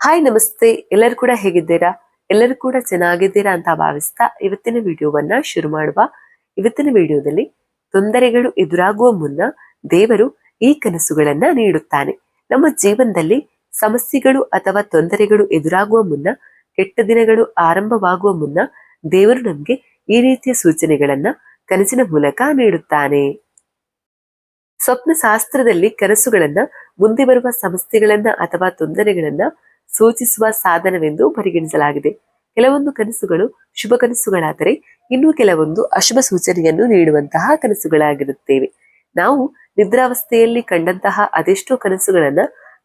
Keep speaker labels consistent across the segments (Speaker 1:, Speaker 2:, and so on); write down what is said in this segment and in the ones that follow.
Speaker 1: Hi, ನಮಸ್ತೆ. ಎಲ್ಲರೂ ಕೂಡ ಹೇಗಿದ್ದೀರಾ? ಎಲ್ಲರೂ ಕೂಡ ಚೆನ್ನಾಗಿದ್ದೀರಾ ಅಂತ ಭಾವಿಸ್ತಾ ಇವತ್ತಿನ ವಿಡಿಯೋವನ್ನ ಶುರು ಮಾಡುವ. ಇವತ್ತಿನ ವಿಡಿಯೋದಲ್ಲಿ ತೊಂದರೆಗಳು ಎದುರಾಗುವ ಮುನ್ನ ದೇವರು ಈ ಕನಸುಗಳನ್ನ ನೀಡುತ್ತಾನೆ. ನಮ್ಮ ಜೀವನದಲ್ಲಿ ಸಮಸ್ಯೆಗಳು ಅಥವಾ ತೊಂದರೆಗಳು ಎದುರಾಗುವ ಮುನ್ನ, ಕೆಟ್ಟ ದಿನಗಳು ಆರಂಭವಾಗುವ ಮುನ್ನ ದೇವರು ನಮ್ಗೆ ಈ ರೀತಿಯ ಸೂಚನೆಗಳನ್ನ ಕನಸಿನ ಮೂಲಕ ನೀಡುತ್ತಾನೆ. ಸ್ವಪ್ನ ಶಾಸ್ತ್ರದಲ್ಲಿ ಕನಸುಗಳನ್ನ ಮುಂದೆ ಬರುವ ಸಮಸ್ಯೆಗಳನ್ನ ಅಥವಾ ತೊಂದರೆಗಳನ್ನ ಸೂಚಿಸುವ ಸಾಧನವೆಂದು ಪರಿಗಣಿಸಲಾಗಿದೆ. ಕೆಲವೊಂದು ಕನಸುಗಳು ಶುಭ ಕನಸುಗಳಾದರೆ, ಇನ್ನು ಕೆಲವೊಂದು ಅಶುಭ ಸೂಚನೆಯನ್ನು ನೀಡುವಂತಹ ಕನಸುಗಳಾಗಿರುತ್ತೇವೆ. ನಾವು ನಿದ್ರಾವಸ್ಥೆಯಲ್ಲಿ ಕಂಡಂತಹ ಅದೆಷ್ಟೋ ಕನಸುಗಳನ್ನ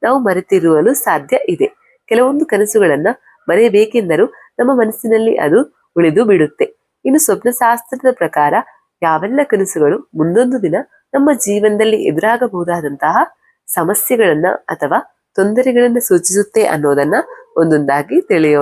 Speaker 1: ನಾವು ಮರೆತಿರುವಲು ಸಾಧ್ಯ ಇದೆ. ಕೆಲವೊಂದು ಕನಸುಗಳನ್ನ ಮರೆಯಬೇಕೆಂದರೂ ನಮ್ಮ ಮನಸ್ಸಿನಲ್ಲಿ ಅದು ಉಳಿದು ಬಿಡುತ್ತೆ. ಇನ್ನು ಸ್ವಪ್ನಶಾಸ್ತ್ರದ ಪ್ರಕಾರ ಯಾವೆಲ್ಲ ಕನಸುಗಳು ಮುಂದೊಂದು ದಿನ ನಮ್ಮ ಜೀವನದಲ್ಲಿ ಎದುರಾಗಬಹುದಾದಂತಹ ಸಮಸ್ಯೆಗಳನ್ನ ಅಥವಾ ತೊಂದರೆಗಳನ್ನ ಸೂಚಿಸುತ್ತೆ ಅನ್ನೋದನ್ನ ಒಂದೊಂದಾಗಿ ತಿಳಿಯೋ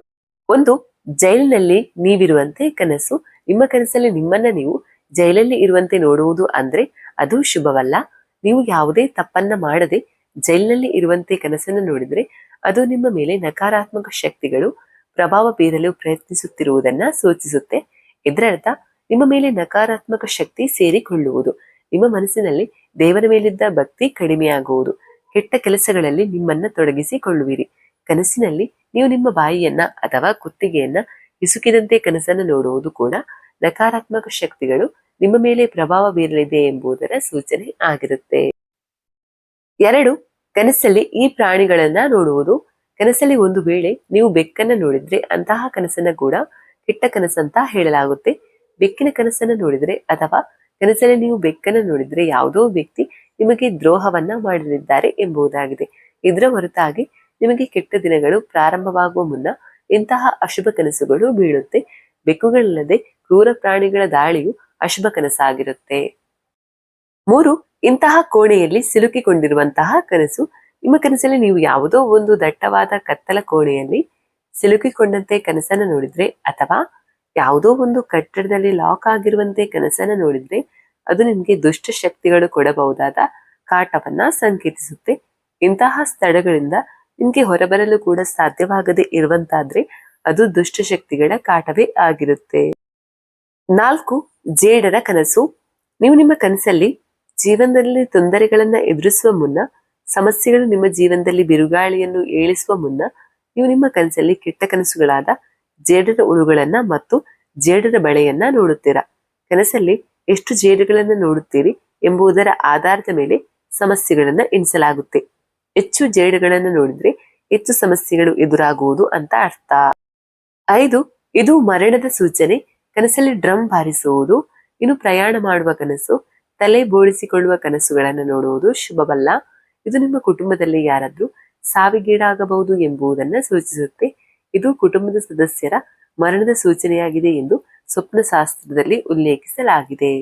Speaker 1: ಒಂದು ಜೈಲಿನಲ್ಲಿ ನೀವಿರುವಂತೆ ಕನಸು. ನಿಮ್ಮ ಕನಸಲ್ಲಿ ನಿಮ್ಮನ್ನ ನೀವು ಜೈಲಲ್ಲಿ ಇರುವಂತೆ ನೋಡುವುದು ಅಂದ್ರೆ ಅದು ಶುಭವಲ್ಲ. ನೀವು ಯಾವುದೇ ತಪ್ಪನ್ನ ಮಾಡದೆ ಜೈಲಿನಲ್ಲಿ ಇರುವಂತೆ ಕನಸನ್ನು ನೋಡಿದ್ರೆ ಅದು ನಿಮ್ಮ ಮೇಲೆ ನಕಾರಾತ್ಮಕ ಶಕ್ತಿಗಳು, ಪ್ರಭಾವ ಬೀರಲು ಪ್ರಯತ್ನಿಸುತ್ತಿರುವುದನ್ನ ಸೂಚಿಸುತ್ತೆ. ಇದರರ್ಥ, ನಿಮ್ಮ ಮೇಲೆ ನಕಾರಾತ್ಮಕ ಶಕ್ತಿ ಸೇರಿಕೊಳ್ಳುವುದು. ನಿಮ್ಮ ಮನಸ್ಸಿನಲ್ಲಿ ದೇವರ ಮೇಲಿದ್ದ ಭಕ್ತಿ ಕಡಿಮೆಯಾಗುವುದು. ಕೆಟ್ಟ ಕೆಲಸಗಳಲ್ಲಿ ನಿಮ್ಮನ್ನ ತೊಡಗಿಸಿಕೊಳ್ಳುವಿರಿ. ಕನಸಿನಲ್ಲಿ ನೀವು ನಿಮ್ಮ ಬಾಯಿಯನ್ನ ಅಥವಾ ಕುತ್ತಿಗೆಯನ್ನ ಹಿಸುಕಿದಂತೆ ಕನಸನ್ನು ನೋಡುವುದು ಕೂಡ ನಕಾರಾತ್ಮಕ ಶಕ್ತಿಗಳು ನಿಮ್ಮ ಮೇಲೆ ಪ್ರಭಾವ ಬೀರಲಿದೆ ಎಂಬುದರ ಸೂಚನೆ ಆಗಿರುತ್ತೆ. ಎರಡು, ಕನಸಲ್ಲಿ ಈ ಪ್ರಾಣಿಗಳನ್ನ ನೋಡುವುದು. ಕನಸಲ್ಲಿ ಒಂದು ವೇಳೆ ನೀವು ಬೆಕ್ಕನ್ನ ನೋಡಿದ್ರೆ ಅಂತಹ ಕನಸನ್ನ ಕೂಡ ಕೆಟ್ಟ ಕನಸಂತ ಹೇಳಲಾಗುತ್ತೆ. ಬೆಕ್ಕಿನ ಕನಸನ್ನ ನೋಡಿದ್ರೆ ಅಥವಾ ಕನಸಲ್ಲಿ ನೀವು ಬೆಕ್ಕನ್ನ ನೋಡಿದ್ರೆ ಯಾವುದೋ ವ್ಯಕ್ತಿ ನಿಮಗೆ ದ್ರೋಹವನ್ನ ಮಾಡಲಿದ್ದಾರೆ ಎಂಬುದಾಗಿದೆ. ಇದರ ಹೊರತಾಗಿ ನಿಮಗೆ ಕೆಟ್ಟ ದಿನಗಳು ಪ್ರಾರಂಭವಾಗುವ ಮುನ್ನ ಇಂತಹ ಅಶುಭ ಕನಸುಗಳು ಬೀಳುತ್ತೆ. ಬೆಕ್ಕುಗಳಲ್ಲದೆ ಕ್ರೂರ ಪ್ರಾಣಿಗಳ ದಾಳಿಯು ಅಶುಭ ಕನಸಾಗಿರುತ್ತೆ. ಮೂರು, ಇಂತಹ ಕೋಣೆಯಲ್ಲಿ ಸಿಲುಕಿಕೊಂಡಿರುವಂತಹ ಕನಸು. ನಿಮ್ಮ ಕನಸಲ್ಲಿ ನೀವು ಯಾವುದೋ ಒಂದು ದಟ್ಟವಾದ ಕತ್ತಲ ಕೋಣೆಯಲ್ಲಿ ಸಿಲುಕಿಕೊಂಡಂತೆ ಕನಸನ್ನ ನೋಡಿದ್ರೆ ಅಥವಾ ಯಾವುದೋ ಒಂದು ಕಟ್ಟಡದಲ್ಲಿ ಲಾಕ್ ಆಗಿರುವಂತೆ ಕನಸನ್ನ ನೋಡಿದ್ರೆ ಅದು ನಿಮಗೆ ದುಷ್ಟ ಶಕ್ತಿಗಳು ಕೊಡಬಹುದಾದ ಕಾಟವನ್ನ ಸಂಕೇತಿಸುತ್ತೆ. ಇಂತಹ ಸ್ಥಳಗಳಿಂದ ನಿಮ್ಗೆ ಹೊರಬರಲು ಕೂಡ ಸಾಧ್ಯವಾಗದೆ ಇರುವಂತಾದ್ರೆ ಅದು ದುಷ್ಟಶಕ್ತಿಗಳ ಕಾಟವೇ ಆಗಿರುತ್ತೆ. ನಾಲ್ಕು, ಜೇಡರ ಕನಸು. ನೀವು ನಿಮ್ಮ ಕನಸಲ್ಲಿ ಜೀವನದಲ್ಲಿ ತೊಂದರೆಗಳನ್ನ ಎದುರಿಸುವ ಮುನ್ನ, ಸಮಸ್ಯೆಗಳು ನಿಮ್ಮ ಜೀವನದಲ್ಲಿ ಬಿರುಗಾಳಿಯನ್ನು ಏಳಿಸುವ ಮುನ್ನ, ನೀವು ನಿಮ್ಮ ಕನಸಲ್ಲಿ ಕೆಟ್ಟ ಕನಸುಗಳಾದ ಜೇಡರ ಉಳುಗಳನ್ನ ಮತ್ತು ಜೇಡರ ಬಳೆಯನ್ನ ನೋಡುತ್ತೀರಾ? ಕನಸಲ್ಲಿ ಎಷ್ಟು ಜೇಡುಗಳನ್ನ ನೋಡುತ್ತೀರಿ ಎಂಬುದರ ಆಧಾರದ ಮೇಲೆ ಸಮಸ್ಯೆಗಳನ್ನ ಎಣಿಸಲಾಗುತ್ತೆ. ಹೆಚ್ಚು ಜೇಡಗಳನ್ನು ನೋಡಿದ್ರೆ ಹೆಚ್ಚು ಸಮಸ್ಯೆಗಳು ಎದುರಾಗುವುದು ಅಂತ ಅರ್ಥ. ಐದು, ಇದು ಮರಣದ ಸೂಚನೆ. ಕನಸಲ್ಲಿ ಡ್ರಮ್ ಬಾರಿಸುವುದು. ಇನ್ನು ಪ್ರಯಾಣ ಮಾಡುವ ಕನಸು, ತಲೆ ಬೋಳಿಸಿಕೊಳ್ಳುವ ಕನಸುಗಳನ್ನು ನೋಡುವುದು ಶುಭವಲ್ಲ. ಇದು ನಿಮ್ಮ ಕುಟುಂಬದಲ್ಲಿ ಯಾರಾದ್ರೂ ಸಾವಿಗೀಡಾಗಬಹುದು ಎಂಬುದನ್ನ ಸೂಚಿಸುತ್ತೆ. ಇದು ಕುಟುಂಬದ ಸದಸ್ಯರ ಮರಣದ ಸೂಚನೆಯಾಗಿದೆ ಎಂದು ಸ್ವಪ್ನ ಶಾಸ್ತ್ರದಲ್ಲಿ ಉಲ್ಲೇಖಿಸಲಾಗಿದೆ.